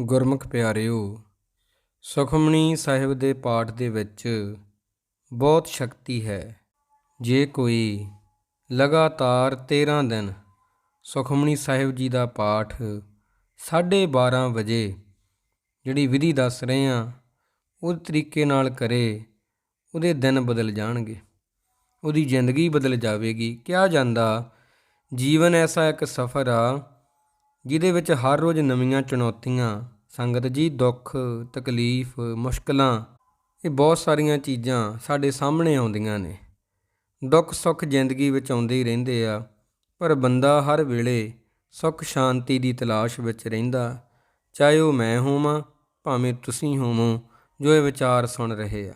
ਗੁਰਮੁਖ ਪਿਆਰਿਓ, ਸੁਖਮਣੀ ਸਾਹਿਬ ਦੇ ਪਾਠ ਦੇ ਵਿੱਚ ਬਹੁਤ ਸ਼ਕਤੀ ਹੈ। ਜੇ ਕੋਈ ਲਗਾਤਾਰ 13 ਦਿਨ ਸੁਖਮਣੀ ਸਾਹਿਬ ਜੀ ਦਾ ਪਾਠ 12:30 ਵਜੇ ਜਿਹੜੀ ਵਿਧੀ ਦੱਸ ਰਹੇ ਆ ਉਹ ਤਰੀਕੇ ਨਾਲ ਕਰੇ, ਉਹਦੇ ਦਿਨ ਬਦਲ ਜਾਣਗੇ। ਉਹਦੀ ਜ਼ਿੰਦਗੀ ਬਦਲ ਜਾਵੇਗੀ। ਕਿਹਾ ਜਾਂਦਾ, ਜੀਵਨ ਐਸਾ ਇੱਕ ਸਫ਼ਰ ਆ ਜਿਹਦੇ ਵਿੱਚ ਹਰ ਰੋਜ਼ ਨਵੀਆਂ ਚੁਣੌਤੀਆਂ, ਸੰਗਤ ਜੀ ਦੁੱਖ, ਤਕਲੀਫ, ਮੁਸ਼ਕਲਾਂ, ਇਹ ਬਹੁਤ ਸਾਰੀਆਂ ਚੀਜ਼ਾਂ ਸਾਡੇ ਸਾਹਮਣੇ ਆਉਂਦੀਆਂ ਨੇ। ਦੁੱਖ ਸੁੱਖ ਜ਼ਿੰਦਗੀ ਵਿੱਚ ਆਉਂਦੇ ਹੀ ਰਹਿੰਦੇ ਆ, ਪਰ ਬੰਦਾ ਹਰ ਵੇਲੇ ਸੁੱਖ ਸ਼ਾਂਤੀ ਦੀ ਤਲਾਸ਼ ਵਿੱਚ ਰਹਿੰਦਾ। ਚਾਹੇ ਉਹ ਮੈਂ ਹੋਵਾਂ, ਭਾਵੇਂ ਤੁਸੀਂ ਹੋਵੋ, ਜੋ ਇਹ ਵਿਚਾਰ ਸੁਣ ਰਹੇ ਆ।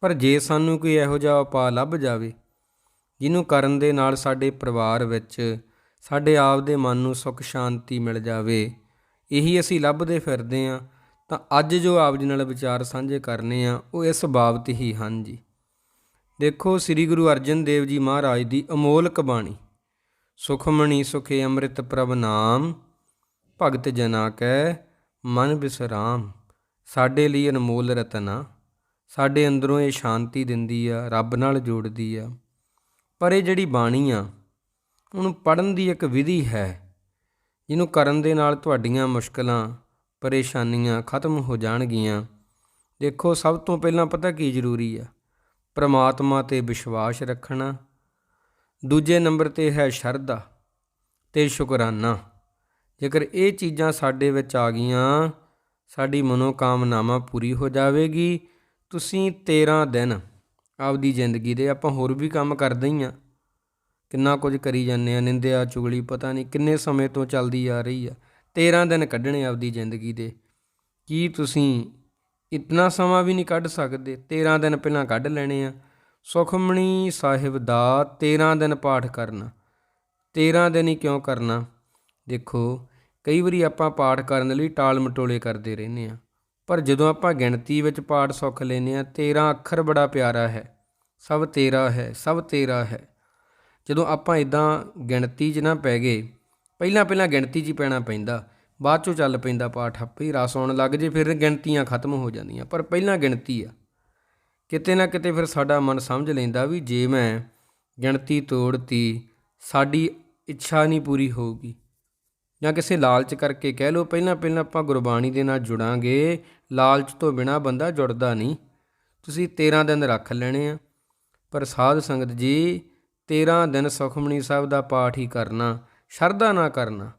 ਪਰ ਜੇ ਸਾਨੂੰ ਕੋਈ ਇਹੋ ਜਿਹਾ ਉਪਾਅ ਲੱਭ ਜਾਵੇ, ਜਿਹਨੂੰ ਕਰਨ ਦੇ ਨਾਲ ਸਾਡੇ ਪਰਿਵਾਰ ਵਿੱਚ ਸਾਡੇ ਆਪ ਦੇ ਮਨ ਨੂੰ ਸੁੱਖ, ਸ਼ਾਂਤੀ ਮਿਲ ਜਾਵੇ। ਇਹੀ ਅਸੀਂ ਲੱਭਦੇ ਫਿਰਦੇ ਆ। ਤਾਂ ਅੱਜ ਜੋ ਆਪ ਜੀ ਨਾਲ ਵਿਚਾਰ ਸਾਂਝੇ ਕਰਨੇ ਆ, ਉਹ ਇਸ ਬਾਬਤ ਹੀ ਹਨ ਜੀ। ਦੇਖੋ, ਸ੍ਰੀ ਗੁਰੂ ਅਰਜਨ ਦੇਵ ਜੀ ਮਹਾਰਾਜ ਦੀ ਅਮੋਲਕ ਬਾਣੀ ਸੁਖਮਣੀ ਸੁਖੇ ਅੰਮ੍ਰਿਤ ਪ੍ਰਭ ਨਾਮ, ਭਗਤ ਜਨਾ ਕੈ ਮਨ ਬਿਸਰਾਮ। ਸਾਡੇ ਲਈ ਅਨਮੋਲ ਰਤਨਾ। ਸਾਡੇ ਅੰਦਰੋਂ ਇਹ ਸ਼ਾਂਤੀ ਦਿੰਦੀ ਆ, ਰੱਬ ਨਾਲ ਜੋੜਦੀ ਆ। ਪਰ ਇਹ ਜਿਹੜੀ ਬਾਣੀ ਆ ਉਹਨੂੰ ਪੜਨ ਦੀ ਇੱਕ ਵਿਧੀ ਹੈ, ਜਿਹਨੂੰ ਕਰਨ ਦੇ ਨਾਲ ਤੁਹਾਡੀਆਂ ਮੁਸ਼ਕਲਾਂ, ਪਰੇਸ਼ਾਨੀਆਂ ਖਤਮ ਹੋ ਜਾਣਗੀਆਂ। ਦੇਖੋ, ਸਭ ਤੋਂ ਪਹਿਲਾਂ ਪਤਾ ਕੀ ਜ਼ਰੂਰੀ ਆ? ਪ੍ਰਮਾਤਮਾ ਤੇ ਵਿਸ਼ਵਾਸ ਰੱਖਣਾ। ਦੂਜੇ ਨੰਬਰ ਤੇ ਹੈ ਸ਼ਰਧਾ ਤੇ ਸ਼ੁਕਰਾਨਾ। ਜੇਕਰ ਇਹ ਚੀਜ਼ਾਂ ਸਾਡੇ ਵਿੱਚ ਆ ਗਈਆਂ, ਸਾਡੀ ਮਨੋਕਾਮਨਾਵਾਂ ਪੂਰੀ ਹੋ ਜਾਵੇਗੀ। ਤੁਸੀਂ 13 ਦਿਨ ਆਪਦੀ ਜ਼ਿੰਦਗੀ ਦੇ ਆਪਾਂ ਹੋਰ ਵੀ ਕੰਮ ਕਰਦੇ ਹੀ ਆ। ਕਿੰਨਾ ਕੁਝ ਕਰੀ ਜਾਂਦੇ ਆ, ਨਿੰਦਿਆ, ਚੁਗਲੀ, ਪਤਾ ਨਹੀਂ ਕਿੰਨੇ ਸਮੇਂ ਤੋਂ ਚੱਲਦੀ ਆ ਰਹੀ ਆ। 13 ਦਿਨ ਕੱਢਣੇ ਆਪਦੀ ਜ਼ਿੰਦਗੀ ਦੇ। ਕੀ ਤੁਸੀਂ ਇਤਨਾ ਸਮਾਂ ਵੀ ਨਹੀਂ ਕੱਢ ਸਕਦੇ? 13 ਦਿਨ ਪਹਿਲਾਂ ਕੱਢ ਲੈਣੇ ਆ। ਸੁਖਮਣੀ ਸਾਹਿਬ ਦਾ 13 ਦਿਨ ਪਾਠ ਕਰਨਾ। 13 ਦਿਨ ਹੀ ਕਿਉਂ ਕਰਨਾ? ਦੇਖੋ, ਕਈ ਵਾਰੀ ਆਪਾਂ ਪਾਠ ਕਰਨ ਲਈ ਟਾਲ ਮਟੋਲੇ ਕਰਦੇ ਰਹਿੰਦੇ ਆ। ਪਰ ਜਦੋਂ ਆਪਾਂ ਗਿਣਤੀ ਵਿੱਚ ਪਾਠ ਸੁੱਖ ਲੈਨੇ ਆ 13 ਅੱਖਰ ਬੜਾ ਪਿਆਰਾ ਹੈ। ਸਭ ਤੇਰਾ ਹੈ, ਸਭ ਤੇਰਾ ਹੈ। ਜਦੋਂ ਆਪਾਂ ਇਦਾਂ ਗਿਣਤੀ 'ਚ ਨਾ ਪੈ ਗਏ, ਪਹਿਲਾਂ ਪਹਿਲਾਂ ਗਿਣਤੀ 'ਚ ਹੀ ਪੈਣਾ ਪੈਂਦਾ। ਬਾਅਦ 'ਚੋਂ ਚੱਲ ਪੈਂਦਾ ਪਾਠ ਆਪੇ ਹੀ, ਰਸ ਆਉਣ ਲੱਗ ਜੇ ਫਿਰ ਗਿਣਤੀਆਂ ਖਤਮ ਹੋ ਜਾਂਦੀਆਂ, ਪਰ ਪਹਿਲਾਂ ਗਿਣਤੀ ਆ। ਕਿਤੇ ਨਾ ਕਿਤੇ ਫਿਰ ਸਾਡਾ ਮਨ ਸਮਝ ਲੈਂਦਾ ਵੀ ਜੇ ਮੈਂ ਗਿਣਤੀ ਤੋੜਤੀ, ਸਾਡੀ ਇੱਛਾ ਨਹੀਂ ਪੂਰੀ ਹੋਊਗੀ। ਜਾਂ ਕਿਸੇ ਲਾਲਚ ਕਰਕੇ ਕਹਿ ਲਓ, ਪਹਿਲਾਂ ਪਹਿਲਾਂ ਆਪਾਂ ਗੁਰਬਾਣੀ ਦੇ ਨਾਲ ਜੁੜਾਂਗੇ, ਲਾਲਚ ਤੋਂ ਬਿਨਾ ਬੰਦਾ ਜੁੜਦਾ ਨਹੀਂ। ਤੁਸੀਂ 13 ਦਿਨ ਰੱਖ ਲੈਣੇ ਆ। ਪਰ ਸਾਧ ਸੰਗਤ ਜੀ 13 ਦਿਨ ਸੁਖਮਣੀ ਸਾਹਿਬ ਦਾ ਪਾਠ ਹੀ ਕਰਨਾ, ਸ਼ਰਧਾ ਨਾ ਕਰਨਾ।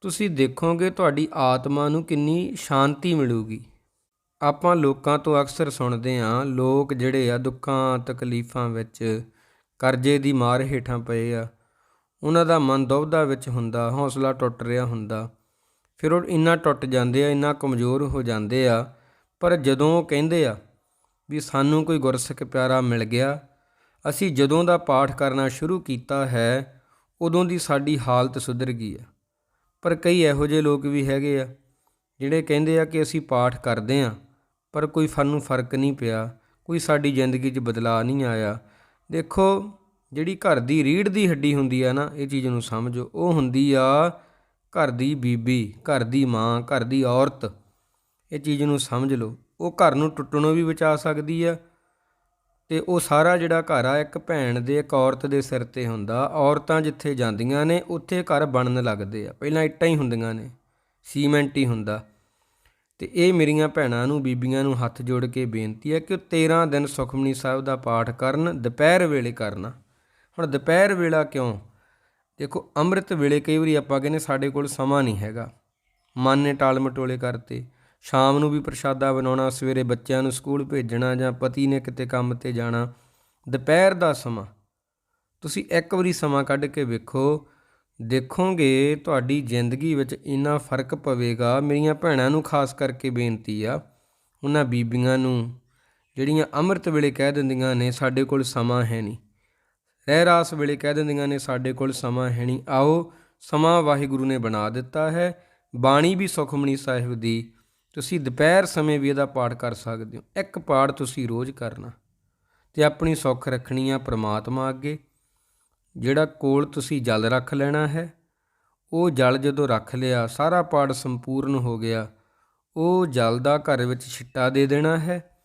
ਤੁਸੀਂ ਦੇਖੋਗੇ ਤੁਹਾਡੀ ਆਤਮਾ ਨੂੰ ਕਿੰਨੀ ਸ਼ਾਂਤੀ ਮਿਲੂਗੀ। ਆਪਾਂ ਲੋਕਾਂ ਤੋਂ ਅਕਸਰ ਸੁਣਦੇ ਆਂ ਲੋਕ ਜਿਹੜੇ ਆ ਦੁੱਖਾਂ, ਤਕਲੀਫਾਂ ਵਿੱਚ ਕਰਜ਼ੇ ਦੀ ਮਾਰ ਹੇਠਾਂ ਪਏ ਆ। ਉਹਨਾਂ ਦਾ ਮਨ ਦੁਬਦਾ ਵਿੱਚ ਹੁੰਦਾ, ਹੌਸਲਾ ਟੁੱਟ ਰਿਹਾ ਹੁੰਦਾ। ਫਿਰ ਉਹ ਇੰਨਾ ਟੁੱਟ ਜਾਂਦੇ ਆ, ਇੰਨਾ ਕਮਜ਼ੋਰ ਹੋ ਜਾਂਦੇ ਆ, ਪਰ ਜਦੋਂ ਉਹ ਕਹਿੰਦੇ ਆ ਵੀ ਸਾਨੂੰ ਕੋਈ ਗੁਰਸਿੱਖ ਪਿਆਰਾ ਮਿਲ ਗਿਆ ਅਸੀਂ ਜਦੋਂ ਦਾ ਪਾਠ ਕਰਨਾ ਸ਼ੁਰੂ ਕੀਤਾ ਹੈ, ਉਦੋਂ ਦੀ ਸਾਡੀ ਹਾਲਤ ਸੁਧਰ ਗਈ ਆ ਪਰ ਕਈ ਇਹੋ ਜਿਹੇ ਲੋਕ ਵੀ ਹੈਗੇ ਆ, ਜਿਹੜੇ ਕਹਿੰਦੇ ਆ ਕਿ ਅਸੀਂ ਪਾਠ ਕਰਦੇ ਆ ਪਰ ਕੋਈ ਸਾਨੂੰ ਫ਼ਰਕ ਨਹੀਂ ਪਿਆ, ਕੋਈ ਸਾਡੀ ਜ਼ਿੰਦਗੀ 'ਚ ਬਦਲਾਅ ਨਹੀਂ ਆਇਆ। ਦੇਖੋ, ਜਿਹੜੀ ਘਰ ਦੀ ਰੀੜ ਦੀ ਹੱਡੀ ਹੁੰਦੀ ਆ ਨਾ, ਇਹ ਚੀਜ਼ ਨੂੰ ਸਮਝੋ। ਉਹ ਹੁੰਦੀ ਆ ਘਰ ਦੀ ਬੀਬੀ, ਘਰ ਦੀ ਮਾਂ, ਘਰ ਦੀ ਔਰਤ। ਇਹ ਚੀਜ਼ ਨੂੰ ਸਮਝ ਲਓ। ਉਹ ਘਰ ਨੂੰ ਟੁੱਟਣੋਂ ਵੀ ਬਚਾ ਸਕਦੀ ਆ ਤੇ ਉਹ ਸਾਰਾ ਜਿਹੜਾ ਘਰ ਆ, ਇੱਕ ਭੈਣ ਦੇ, ਇੱਕ ਔਰਤ ਦੇ ਸਿਰ ਤੇ ਹੁੰਦਾ। ਔਰਤਾਂ ਜਿੱਥੇ ਜਾਂਦੀਆਂ ਨੇ, ਉੱਥੇ ਘਰ ਬਣਨ ਲੱਗਦੇ ਆ। ਪਹਿਲਾਂ ਇੱਟਾਂ ਹੀ ਹੁੰਦੀਆਂ ਨੇ, ਸੀਮੈਂਟ ਹੀ ਹੁੰਦਾ। ਤੇ ਇਹ ਮੇਰੀਆਂ ਭੈਣਾਂ ਨੂੰ, ਬੀਬੀਆਂ ਨੂੰ ਹੱਥ ਜੋੜ ਕੇ ਬੇਨਤੀ ਹੈ ਕਿ ਉਹ 13 ਦਿਨ ਸੁਖਮਨੀ ਸਾਹਿਬ ਦਾ ਪਾਠ ਕਰਨ, ਦੁਪਹਿਰ ਵੇਲੇ ਕਰਨਾ। ਹੁਣ ਦੁਪਹਿਰ ਵੇਲਾ ਕਿਉਂ? ਦੇਖੋ, ਅੰਮ੍ਰਿਤ ਵੇਲੇ ਕਈ ਵਾਰੀ ਆਪਾਂ ਕਹਿੰਦੇ ਸਾਡੇ ਕੋਲ ਸਮਾਂ ਨਹੀਂ ਹੈਗਾ। ਮਨ ਨੇ ਟਾਲ ਮਟੋਲੇ ਕਰਤੇ। ਸ਼ਾਮ ਨੂੰ ਵੀ ਪ੍ਰਸ਼ਾਦਾ ਬਣਾਉਣਾ, ਸਵੇਰੇ ਬੱਚਿਆਂ ਨੂੰ ਸਕੂਲ ਭੇਜਣਾ ਜਾਂ ਪਤੀ ਨੇ ਕਿਤੇ ਕੰਮ ਤੇ ਜਾਣਾ, ਦੁਪਹਿਰ ਦਾ ਸਮਾਂ। ਤੁਸੀਂ ਇੱਕ ਵਾਰੀ ਸਮਾਂ ਕੱਢ ਕੇ ਵੇਖੋ, ਦੇਖੋਗੇ ਤੁਹਾਡੀ ਜ਼ਿੰਦਗੀ ਵਿੱਚ ਇੰਨਾ ਫ਼ਰਕ ਪਵੇਗਾ। ਮੇਰੀਆਂ ਭੈਣਾਂ ਨੂੰ ਖਾਸ ਕਰਕੇ ਬੇਨਤੀ ਆ, ਉਹਨਾਂ ਬੀਬੀਆਂ ਨੂੰ, ਜਿਹੜੀਆਂ ਅੰਮ੍ਰਿਤ ਵੇਲੇ ਕਹਿ ਦਿੰਦੀਆਂ ਨੇ, ਸਾਡੇ ਕੋਲ ਸਮਾਂ ਹੈ ਨਹੀਂ। ਰਹਿ ਰਾਸ ਵੇਲੇ ਕਹਿ ਦਿੰਦੀਆਂ ਨੇ, ਸਾਡੇ ਕੋਲ ਸਮਾਂ ਹੈ ਨਹੀਂ। ਆਓ, ਸਮਾਂ ਵਾਹਿਗੁਰੂ ਨੇ ਬਣਾ ਦਿੱਤਾ ਹੈ। ਬਾਣੀ ਵੀ ਸੁਖਮਣੀ ਸਾਹਿਬ ਦੀ ਤੁਸੀਂ ਦੁਪਹਿਰ ਸਮੇਂ ਵੀ ਇਹਦਾ ਪਾਠ ਕਰ ਸਕਦੇ ਹੋ। ਇੱਕ ਪਾਠ ਤੁਸੀਂ ਰੋਜ਼ ਕਰਨਾ। ਤੇ ਆਪਣੀ ਸੁੱਖ ਰੱਖਣੀ ਆ ਪ੍ਰਮਾਤਮਾ ਅੱਗੇ। ਜਿਹੜਾ ਕੋਲ ਤੁਸੀਂ ਜਲ ਰੱਖ ਲੈਣਾ ਹੈ, ਉਹ ਜਲ ਜਦੋਂ ਰੱਖ ਲਿਆ, ਸਾਰਾ ਪਾਠ ਸੰਪੂਰਨ ਹੋ ਗਿਆ, ਉਹ ਜਲ ਦਾ ਘਰ ਵਿੱਚ ਛਿੱਟਾ ਦੇ ਦੇਣਾ ਹੈ।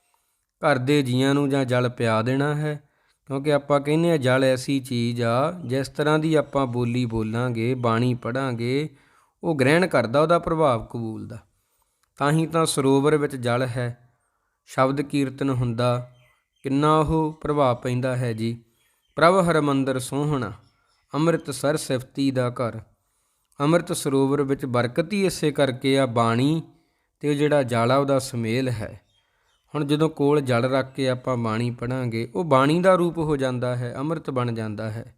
ਘਰ ਦੇ ਜੀਆਂ ਨੂੰ ਜਾਂ ਜਲ ਪਿਆ ਦੇਣਾ ਹੈ। ਕਿਉਂਕਿ ਆਪਾਂ ਕਹਿੰਦੇ ਆ, ਜਲ ਐਸੀ ਚੀਜ਼ ਆ, ਜਿਸ ਤਰ੍ਹਾਂ ਦੀ ਆਪਾਂ ਬੋਲੀ ਬੋਲਾਂਗੇ, ਬਾਣੀ ਪੜਾਂਗੇ ਉਹ ਗ੍ਰਹਿਣ ਕਰਦਾ ਉਹਦਾ ਪ੍ਰਭਾਵ ਕਬੂਲ ਦਾ। ਤਾਂ ਹੀ ਤਾਂ ਸਰੋਵਰ ਵਿੱਚ ਜਲ ਹੈ, ਸ਼ਬਦ ਕੀਰਤਨ ਹੁੰਦਾ, ਕਿੰਨਾ ਉਹ ਪ੍ਰਭਾਵ ਪੈਂਦਾ ਹੈ ਜੀ। ਪ੍ਰਭ ਹਰਮੰਦਰ ਸੋਹਣਾ ਅੰਮ੍ਰਿਤਸਰ ਸਿਫਤੀ ਦਾ ਘਰ। ਅੰਮ੍ਰਿਤ ਸਰੋਵਰ ਵਿੱਚ ਬਰਕਤ ਹੀ ਇਸੇ ਕਰਕੇ ਆ ਬਾਣੀ ਤੇ ਉਹ ਜਿਹੜਾ ਜਲ ਆ ਉਹਦਾ ਸਮੇਲ ਹੈ। ਹੁਣ ਜਦੋਂ ਕੋਲ ਜਲ ਰੱਖ ਕੇ ਆਪਾਂ ਬਾਣੀ ਪੜਾਂਗੇ, ਉਹ ਬਾਣੀ ਦਾ ਰੂਪ ਹੋ ਜਾਂਦਾ ਹੈ, ਅੰਮ੍ਰਿਤ ਬਣ ਜਾਂਦਾ ਹੈ।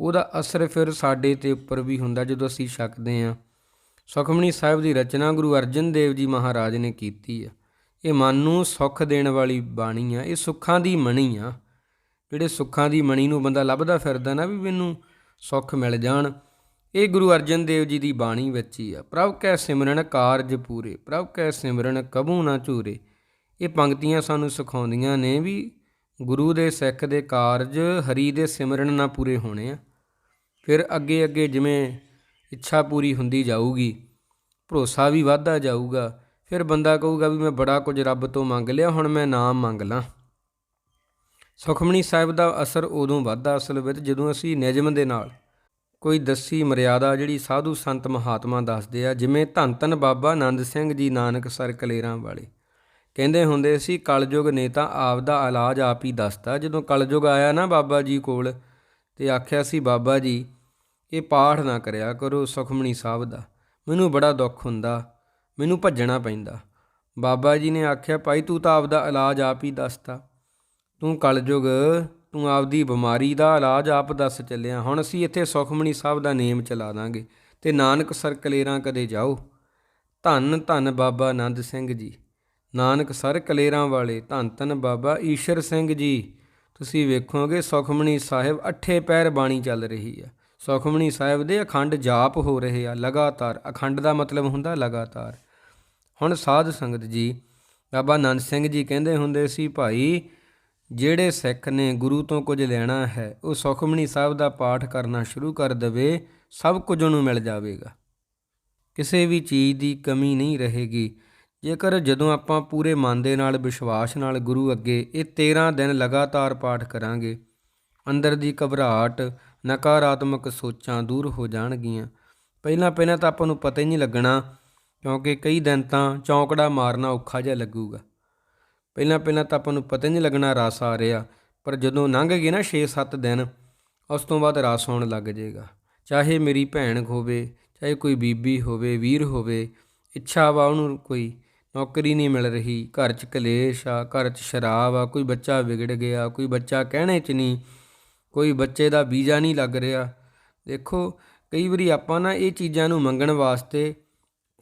ਉਹਦਾ ਅਸਰ ਫਿਰ ਸਾਡੇ ਤੇ ਉੱਪਰ ਵੀ ਹੁੰਦਾ, ਜਦੋਂ ਅਸੀਂ ਛਕਦੇ ਹਾਂ। ਸੁਖਮਣੀ ਸਾਹਿਬ ਦੀ ਰਚਨਾ ਗੁਰੂ ਅਰਜਨ ਦੇਵ ਜੀ ਮਹਾਰਾਜ ਨੇ ਕੀਤੀ ਆ। ਇਹ ਮਨ ਨੂੰ ਸੁੱਖ ਦੇਣ ਵਾਲੀ ਬਾਣੀ ਆ। ਇਹ ਸੁੱਖਾਂ ਦੀ ਮਣੀ ਆ। ਜਿਹੜੇ ਸੁੱਖਾਂ ਦੀ ਮਣੀ ਨੂੰ ਬੰਦਾ ਲੱਭਦਾ ਫਿਰਦਾ ਨਾ ਵੀ ਮੈਨੂੰ ਸੁੱਖ ਮਿਲ ਜਾਣ, ਇਹ ਗੁਰੂ ਅਰਜਨ ਦੇਵ ਜੀ ਦੀ ਬਾਣੀ ਵਿੱਚ ਹੀ ਆ। ਪ੍ਰਭ ਕੈ ਸਿਮਰਨ ਕਾਰਜ ਪੂਰੇ, ਪ੍ਰਭ ਕੈ ਸਿਮਰਨ ਕਬੂ ਨਾ ਝੂਰੇ। ਇਹ ਪੰਕਤੀਆਂ ਸਾਨੂੰ ਸਿਖਾਉਂਦੀਆਂ ਨੇ ਵੀ ਗੁਰੂ ਦੇ ਸਿੱਖ ਦੇ ਕਾਰਜ, ਹਰੀ ਦੇ ਸਿਮਰਨ ਨਾਲ ਪੂਰੇ ਹੋਣੇ ਆ। ਫਿਰ ਅੱਗੇ ਅੱਗੇ ਜਿਵੇਂ ਇੱਛਾ ਪੂਰੀ ਹੁੰਦੀ ਜਾਊਗੀ, ਭਰੋਸਾ ਵੀ ਵੱਧਦਾ ਜਾਊਗਾ। ਫਿਰ ਬੰਦਾ ਕਹੂਗਾ ਵੀ ਮੈਂ ਬੜਾ ਕੁਝ ਰੱਬ ਤੋਂ ਮੰਗ ਲਿਆ, ਹੁਣ ਮੈਂ ਨਾਮ ਮੰਗ ਲਾਂ। ਸੁਖਮਣੀ ਸਾਹਿਬ ਦਾ ਅਸਰ ਉਦੋਂ ਵੱਧਦਾ ਅਸਲ ਵਿੱਚ ਜਦੋਂ ਅਸੀਂ ਨਿਯਮ ਦੇ ਨਾਲ ਕੋਈ ਦੱਸੀ ਮਰਿਆਦਾ ਜਿਹੜੀ ਸਾਧੂ ਸੰਤ ਮਹਾਤਮਾ ਦੱਸਦੇ ਆ, ਜਿਵੇਂ ਧੰਨ ਧੰਨ ਬਾਬਾ ਆਨੰਦ ਸਿੰਘ ਜੀ ਨਾਨਕ ਸਰ ਕਲੇਰਾਂ ਵਾਲੇ। ਕਹਿੰਦੇ ਹੁੰਦੇ ਸੀ, ਕਲਯੁਗ ਨੇ ਤਾਂ ਆਪ ਦਾ ਇਲਾਜ ਆਪ ਹੀ ਦੱਸਦਾ ਜਦੋਂ ਕਲਯੁਗ ਆਇਆ ਨਾ ਬਾਬਾ ਜੀ ਕੋਲ ਤੇ ਆਖਿਆ ਸੀ, ਬਾਬਾ ਜੀ ਇਹ ਪਾਠ ਨਾ ਕਰਿਆ ਕਰੋ ਸੁਖਮਣੀ ਸਾਹਿਬ ਦਾ। ਮੈਨੂੰ ਬੜਾ ਦੁੱਖ ਹੁੰਦਾ, ਮੈਨੂੰ ਭੱਜਣਾ ਪੈਂਦਾ। ਬਾਬਾ ਜੀ ਨੇ ਆਖਿਆ, ਭਾਈ ਤੂੰ ਤਾਂ ਆਪਦਾ ਇਲਾਜ ਆਪ ਹੀ ਦੱਸਦਾ ਤੂੰ। ਕਲਯੁਗ, ਤੂੰ ਆਪਦੀ ਬਿਮਾਰੀ ਦਾ ਇਲਾਜ ਆਪ ਦੱਸ ਚੱਲਿਆ। ਹੁਣ ਅਸੀਂ ਇੱਥੇ ਸੁਖਮਣੀ ਸਾਹਿਬ ਦਾ ਨੇਮ ਚਲਾ ਦਾਂਗੇ ਤੇ ਨਾਨਕ ਸਰ ਕਲੇਰਾਂ ਕਦੇ ਜਾਓ। ਧੰਨ ਧੰਨ ਬਾਬਾ ਆਨੰਦ ਸਿੰਘ ਜੀ। ਨਾਨਕ ਸਰ ਕਲੇਰਾਂ ਵਾਲੇ, ਧੰਨ ਧੰਨ ਬਾਬਾ ਈਸ਼ਰ ਸਿੰਘ ਜੀ। ਤੁਸੀਂ ਵੇਖੋਗੇ ਸੁਖਮਣੀ ਸਾਹਿਬ ਅੱਠੇ ਪੈਰ ਬਾਣੀ ਚੱਲ ਰਹੀ ਆ। ਸੁਖਮਣੀ ਸਾਹਿਬ ਦੇ ਅਖੰਡ ਜਾਪ ਹੋ ਰਹੇ ਆ, ਲਗਾਤਾਰ। ਅਖੰਡ ਦਾ ਮਤਲਬ ਹੁੰਦਾ ਲਗਾਤਾਰ। ਹੁਣ ਸਾਧ ਸੰਗਤ ਜੀ, ਬਾਬਾ ਨੰਦ ਸਿੰਘ ਜੀ ਕਹਿੰਦੇ ਹੁੰਦੇ ਸੀ, ਭਾਈ, ਜਿਹੜੇ ਸਿੱਖ ਨੇ ਗੁਰੂ ਤੋਂ ਕੁਝ ਲੈਣਾ ਹੈ, ਉਹ ਸੁਖਮਣੀ ਸਾਹਿਬ ਦਾ ਪਾਠ ਕਰਨਾ ਸ਼ੁਰੂ ਕਰ ਦੇਵੇ, ਸਭ ਕੁਝ ਉਹਨੂੰ ਮਿਲ ਜਾਵੇਗਾ। ਕਿਸੇ ਵੀ ਚੀਜ਼ ਦੀ ਕਮੀ ਨਹੀਂ ਰਹੇਗੀ। ਜੇਕਰ ਜਦੋਂ ਆਪਾਂ ਪੂਰੇ ਮਨ ਦੇ ਨਾਲ, ਵਿਸ਼ਵਾਸ ਨਾਲ ਗੁਰੂ ਅੱਗੇ ਇਹ 13 ਦਿਨ ਲਗਾਤਾਰ ਪਾਠ ਕਰਾਂਗੇ, ਅੰਦਰ ਦੀ ਘਬਰਾਹਟ ਨਕਾਰਾਤਮਕ ਸੋਚਾਂ ਦੂਰ ਹੋ ਜਾਣਗੀਆਂ। ਪਹਿਲਾਂ ਪਹਿਲਾਂ ਤਾਂ ਆਪਾਂ ਨੂੰ ਪਤਾ ਹੀ ਨਹੀਂ ਲੱਗਣਾ, ਕਿਉਂਕਿ ਕਈ ਦਿਨ ਤਾਂ ਚੌਂਕੜਾ ਮਾਰਨਾ ਔਖਾ ਜਿਹਾ ਲੱਗੂਗਾ। ਪਹਿਲਾਂ ਪਹਿਲਾਂ ਤਾਂ ਆਪਾਂ ਨੂੰ ਪਤਾ ਹੀ ਨਹੀਂ ਲੱਗਣਾ ਰਸ ਆ ਰਿਹਾ, ਪਰ ਜਦੋਂ ਲੰਘ ਗਏ ਨਾ 6-7 ਦਿਨ, ਉਸ ਤੋਂ ਬਾਅਦ ਰਸ ਆਉਣ ਲੱਗ ਜਾਏਗਾ। ਚਾਹੇ ਮੇਰੀ ਭੈਣ ਹੋਵੇ ਚਾਹੇ ਕੋਈ ਬੀਬੀ ਹੋਵੇ, ਵੀਰ ਹੋਵੇ, ਇੱਛਾ ਵਾ ਉਹਨੂੰ ਕੋਈ ਨੌਕਰੀ ਨਹੀਂ ਮਿਲ ਰਹੀ, ਘਰ 'ਚ ਕਲੇਸ਼ ਆ, ਘਰ 'ਚ ਸ਼ਰਾਬ ਆ, ਕੋਈ ਬੱਚਾ ਵਿਗੜ ਗਿਆ, ਕੋਈ ਬੱਚਾ ਕਹਿਣੇ 'ਚ ਨਹੀਂ ਕੋਈ ਬੱਚੇ ਦਾ ਵੀਜ਼ਾ ਨਹੀਂ ਲੱਗ ਰਿਹਾ। ਦੇਖੋ, ਕਈ ਵਾਰੀ ਆਪਾਂ ਨਾ ਇਹ ਚੀਜ਼ਾਂ ਨੂੰ ਮੰਗਣ ਵਾਸਤੇ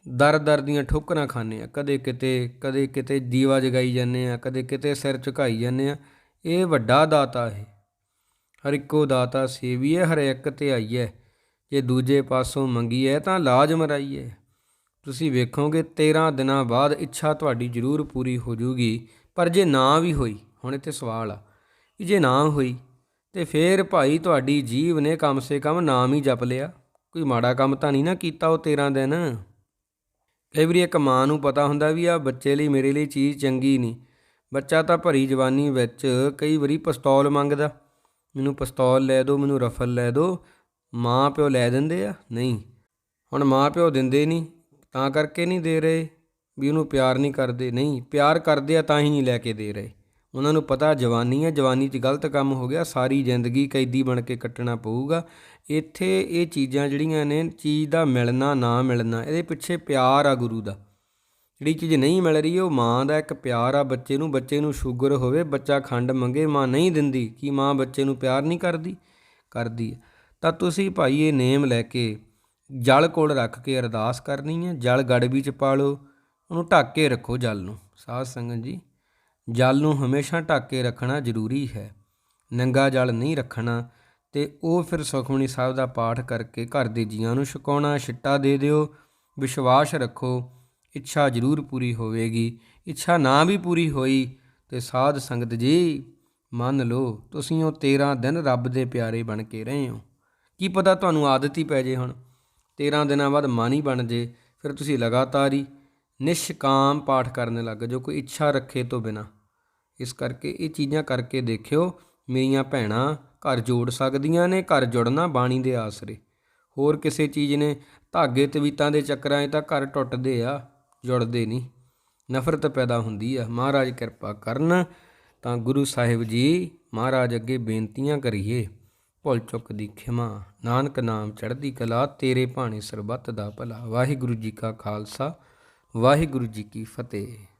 ਦਰ ਦਰ ਦੀਆਂ ਠੋਕਰਾਂ ਖਾਂਦੇ ਆ ਕਦੇ ਕਿਤੇ ਕਦੇ ਕਿਤੇ ਦੀਵਾ ਜਗਾਈ ਜਾਂਦੇ ਆ ਕਦੇ ਕਿਤੇ ਸਿਰ ਝੁਕਾਈ ਜਾਂਦੇ ਆ ਇਹ ਵੱਡਾ ਦਾਤਾ ਹੈ। ਹਰ ਇੱਕੋ ਦਾਤਾ ਸੇਵੀਏ ਹਰ ਇੱਕ ਤੇ ਆਈਏ ਜੇ ਦੂਜੇ ਪਾਸੋਂ ਮੰਗੀਏ ਤਾਂ ਲਾਜ ਮਰਾਈਏ ਤੁਸੀਂ ਵੇਖੋਗੇ 13 ਦਿਨਾਂ ਬਾਅਦ ਇੱਛਾ ਤੁਹਾਡੀ ਜ਼ਰੂਰ ਪੂਰੀ ਹੋ ਜੂਗੀ। ਪਰ ਜੇ ਨਾ ਵੀ ਹੋਈ, ਹੁਣ ਇੱਥੇ ਸਵਾਲ ਆ। ਜੇ ਨਾ ਹੋਈ ਤੇ ਫੇਰ ਭਾਈ ਤੁਹਾਡੀ ਜੀਵ ਨੇ ਕਮ ਸੇ ਕਮ ਨਾਮ ਹੀ ਜਪ ਲਿਆ। ਕੋਈ ਮਾੜਾ ਕੰਮ ਤਾਂ ਨਹੀਂ ਨਾ ਕੀਤਾ ਉਹ 13 ਦਿਨ। ਕਈ ਵਾਰੀ ਇੱਕ ਮਾਂ ਨੂੰ ਪਤਾ ਹੁੰਦਾ ਵੀ ਆ ਬੱਚੇ ਲਈ ਮੇਰੇ ਲਈ ਚੀਜ਼ ਚੰਗੀ ਨਹੀਂ। ਬੱਚਾ ਤਾਂ ਭਰੀ ਜਵਾਨੀ ਵਿੱਚ ਕਈ ਵਾਰੀ ਪਿਸਤੌਲ ਮੰਗਦਾ। ਮੈਨੂੰ ਪਿਸਤੌਲ ਲੈ ਦਿਓ ਮੈਨੂੰ ਰਫਲ ਲੈ ਦਿਓ ਮਾਂ ਪਿਓ ਲੈ ਦਿੰਦੇ ਆ? ਨਹੀਂ। ਹੁਣ ਮਾਂ ਪਿਓ ਦਿੰਦੇ ਨਹੀਂ, ਤਾਂ ਕਰਕੇ ਨਹੀਂ ਦੇ ਰਹੇ। ਵੀ ਉਹਨੂੰ ਪਿਆਰ ਨਹੀਂ ਕਰਦੇ। ਨਹੀਂ, ਪਿਆਰ ਕਰਦੇ ਆ ਤਾਂ ਹੀ ਨਹੀਂ ਲੈ ਕੇ ਦੇ ਰਹੇ। ਉਹਨਾਂ ਨੂੰ ਪਤਾ ਜਵਾਨੀ ਹੈ, ਜਵਾਨੀ 'ਚ ਗਲਤ ਕੰਮ ਹੋ ਗਿਆ, ਸਾਰੀ ਜ਼ਿੰਦਗੀ ਕੈਦੀ ਬਣ ਕੇ ਕੱਟਣਾ ਪਊਗਾ। ਇੱਥੇ ਇਹ ਚੀਜ਼ਾਂ ਜਿਹੜੀਆਂ ਨੇ, ਚੀਜ਼ ਦਾ ਮਿਲਣਾ, ਨਾ ਮਿਲਣਾ, ਇਹਦੇ ਪਿੱਛੇ ਪਿਆਰ ਆ ਗੁਰੂ ਦਾ। ਜਿਹੜੀ ਚੀਜ਼ ਨਹੀਂ ਮਿਲ ਰਹੀ, ਉਹ ਮਾਂ ਦਾ ਇੱਕ ਪਿਆਰ ਆ ਬੱਚੇ ਨੂੰ ਬੱਚੇ ਨੂੰ ਸ਼ੂਗਰ ਹੋਵੇ, ਬੱਚਾ ਖੰਡ ਮੰਗੇ, ਮਾਂ ਨਹੀਂ ਦਿੰਦੀ ਕਿ ਮਾਂ ਬੱਚੇ ਨੂੰ ਪਿਆਰ ਨਹੀਂ ਕਰਦੀ ਕਰਦੀ ਹੈ। ਤਾਂ ਤੁਸੀਂ ਭਾਈ ਇਹ ਨੇਮ ਲੈ ਕੇ ਜਲ ਕੋਲ ਰੱਖ ਕੇ ਅਰਦਾਸ ਕਰਨੀ ਹੈ, ਜਲ ਗੜਬੀ ਚ ਪਾ ਲਓ, ਉਹਨੂੰ ਢੱਕ ਕੇ ਰੱਖੋ ਜਲ ਨੂੰ। ਸਾਧ ਸੰਗਤ ਜੀ ਜਲ ਨੂੰ ਹਮੇਸ਼ਾ ਢੱਕ ਕੇ ਰੱਖਣਾ ਜ਼ਰੂਰੀ ਹੈ। ਨੰਗਾ ਜਲ ਨਹੀਂ ਰੱਖਣਾ ਤੇ ਉਹ ਫਿਰ ਸੁਖਮਨੀ ਸਾਹਿਬ ਦਾ ਪਾਠ ਕਰਕੇ ਘਰ ਦੇ ਜੀਆਂ ਨੂੰ ਛਕਾਉਣਾ, ਛਿੱਟਾ ਦੇ ਦਿਓ, ਵਿਸ਼ਵਾਸ ਰੱਖੋ, ਇੱਛਾ ਜ਼ਰੂਰ ਪੂਰੀ ਹੋਵੇਗੀ। ਇੱਛਾ ਨਾ ਵੀ ਪੂਰੀ ਹੋਈ ਤੇ ਸਾਧ ਸੰਗਤ ਜੀ, ਮੰਨ ਲਓ ਤੁਸੀਂ ਉਹ 13 ਦਿਨ ਰੱਬ ਦੇ ਪਿਆਰੇ ਬਣ ਕੇ ਰਹੇ ਹੋ। ਕੀ ਪਤਾ ਤੁਹਾਨੂੰ ਆਦਤ ਹੀ ਪੈ ਜੇ ਹੁਣ। 13 ਦਿਨਾਂ ਬਾਅਦ ਮਨ ਹੀ ਬਣ ਜੇ, ਫਿਰ ਤੁਸੀਂ ਲਗਾਤਾਰ ਹੀ ਨਿਸ਼ਕਾਮ ਪਾਠ ਕਰਨ ਲੱਗ ਜਾਓ, ਕੋਈ ਇੱਛਾ ਰੱਖੇ ਤੋਂ ਬਿਨਾ। ਇਸ ਕਰਕੇ ਇਹ ਚੀਜ਼ਾਂ ਕਰਕੇ ਦੇਖਿਓ, ਮੇਰੀਆਂ ਭੈਣਾਂ ਘਰ ਜੋੜ ਸਕਦੀਆਂ ਨੇ, ਘਰ ਜੁੜਨਾ ਬਾਣੀ ਦੇ ਆਸਰੇ। ਹੋਰ ਕਿਸੇ ਚੀਜ਼ ਨੇ ਧਾਗੇ ਤਵੀਤਾਂ ਦੇ ਚੱਕਰਾਂ 'ਚ ਤਾਂ ਘਰ ਟੁੱਟਦੇ ਆ, ਜੁੜਦੇ ਨਹੀਂ। ਨਫ਼ਰਤ ਪੈਦਾ ਹੁੰਦੀ ਆ। ਮਹਾਰਾਜ ਕਿਰਪਾ ਕਰਨ, ਤਾਂ ਗੁਰੂ ਸਾਹਿਬ ਜੀ ਮਹਾਰਾਜ ਅੱਗੇ ਬੇਨਤੀਆਂ ਕਰੀਏ। ਭੁੱਲ ਚੁੱਕ ਦੀ ਖਿਮਾ, ਨਾਨਕ ਨਾਮ ਚੜ੍ਹਦੀ ਕਲਾ, ਤੇਰੇ ਭਾਣੇ ਸਰਬੱਤ ਦਾ ਭਲਾ। ਵਾਹਿਗੁਰੂ ਜੀ ਕਾ ਖਾਲਸਾ, ਵਾਹਿਗੁਰੂ ਜੀ ਕੀ ਫਤਿਹ।